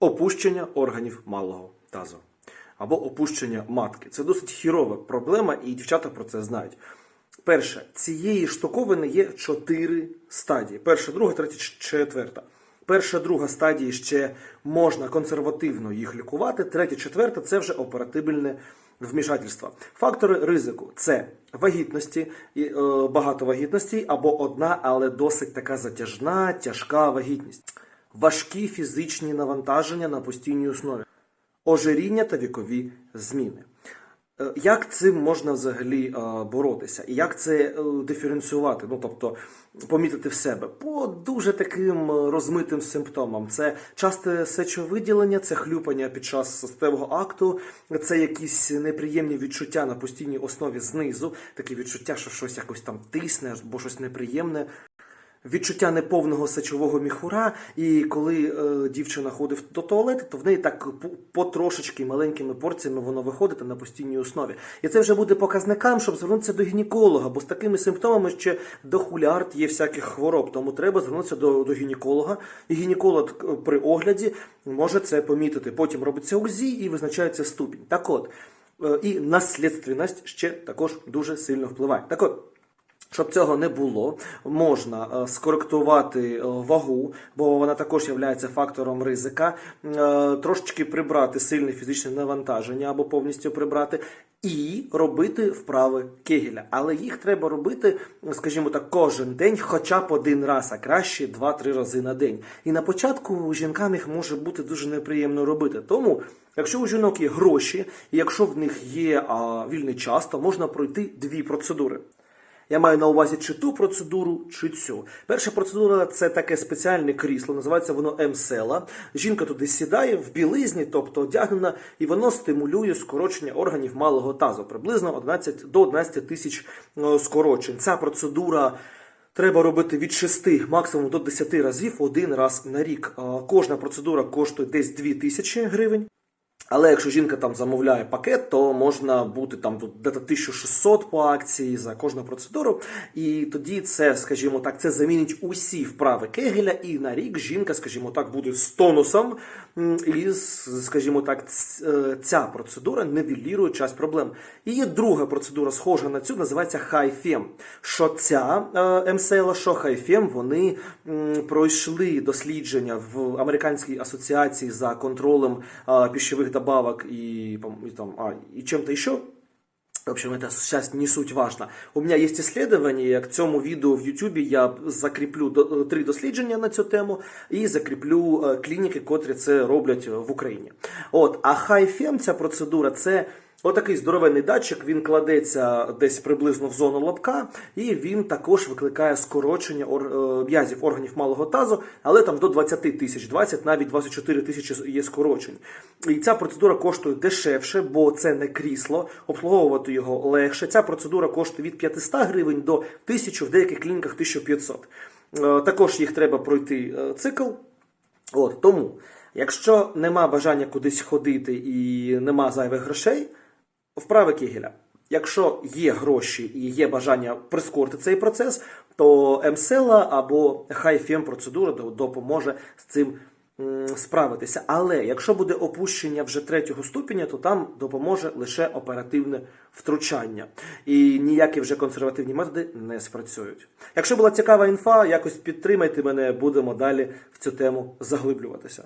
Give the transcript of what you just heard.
опущення органів малого тазу або опущення матки. Це досить хірова проблема, і дівчата про це знають. Перше, цієї штуковини є чотири стадії: перша, друга, третя, четверта. Перша, друга стадії ще можна консервативно їх лікувати. Третя, четверта це вже оперативне вмішательство. Фактори ризику це вагітності, е, багато вагітностей або одна, але досить така затяжна, тяжка вагітність, важкі фізичні навантаження на постійній основі, ожиріння та вікові зміни. Е, Як цим можна взагалі е, боротися? І як це е, диференціювати? Ну тобто помітити в себе по дуже таким розмитим симптомам: це часте сечовиділення, це хлюпання під час статевого акту, це якісь неприємні відчуття на постійній основі знизу, таке відчуття, що щось якось там тисне або щось неприємне. Відчуття неповного сечового міхура, і коли е, дівчина ходить до туалету, то в неї так потрошечки маленькими порціями воно виходить на постійній основі. І це вже буде показникам, щоб звернутися до гінеколога, бо з такими симптомами ще до хулярд є всяких хвороб. Тому треба звернутися до, до гінеколога. І гінеколог е, при огляді може це помітити. Потім робиться УЗІ і визначається ступінь. Так от, е, і наслідственність ще також дуже сильно впливає. Так от. Щоб цього не було, можна е, скоректувати е, вагу, бо вона також є фактором ризика, е, трошечки прибрати сильне фізичне навантаження або повністю прибрати, і робити вправи Кегеля. Але їх треба робити, скажімо так, кожен день, хоча б один раз, а краще 2-3 рази на день. І на початку жінкам їх може бути дуже неприємно робити. Тому. Якщо у жінок є гроші, і якщо в них є а, вільний час, то можна пройти дві процедури. Я маю на увазі чи ту процедуру, чи цю. Перша процедура це таке спеціальне крісло, називається воно МСЕЛА. Жінка туди сідає в білизні, тобто одягнена, і воно стимулює скорочення органів малого тазу, приблизно 11 до 11 тисяч е, скорочень. Ця процедура. Треба робити від 6, максимум до 10 разів один раз на рік. Е, Кожна процедура коштує десь 2 тисячі гривень. Але якщо жінка там замовляє пакет, то можна бути там тут десь 1600 по акції за кожну процедуру. І тоді це, скажімо так, це замінить усі вправи Кегеля, і на рік жінка, скажімо так, буде з тонусом. І, скажімо так, е, ця процедура нивелірує часть проблем. І є друга процедура, схожа на цю, називається HiFem. Що ця е, МСЛ, що HiFem, вони пройшли дослідження в американській асоціації за контролем е, пищевих добавок і, и, там а, и чим-то еще. В общем, это сейчас не суть важно. У меня есть исследование, к цьому відео в YouTube я закріплю три дослідження на цю тему і закріплю е, клініки, котрі це роблять в Україні. От, а хайфем ця процедура, це отакий здоровенний датчик, він кладеться десь приблизно в зону лобка, і він також викликає скорочення ор- е, м'язів органів малого тазу, але там до 20 тисяч, 20, навіть 24 тисячі є скорочень. І ця процедура коштує дешевше, бо це не крісло, обслуговувати його легше. Ця процедура коштує від 500 гривень до 1000, в деяких клініках 1500. Е, Також їх треба пройти е, цикл. От, тому, якщо нема бажання кудись ходити і нема зайвих грошей, вправи Кегеля. Якщо є гроші і є бажання прискорити цей процес, то МСЕЛА або HiFem процедура до- допоможе з цим справитися. Але якщо буде опущення вже третього ступеня, то там допоможе лише оперативне втручання. І ніякі вже консервативні методи не спрацюють. Якщо була цікава інфа, якось підтримайте мене, будемо далі в цю тему заглиблюватися.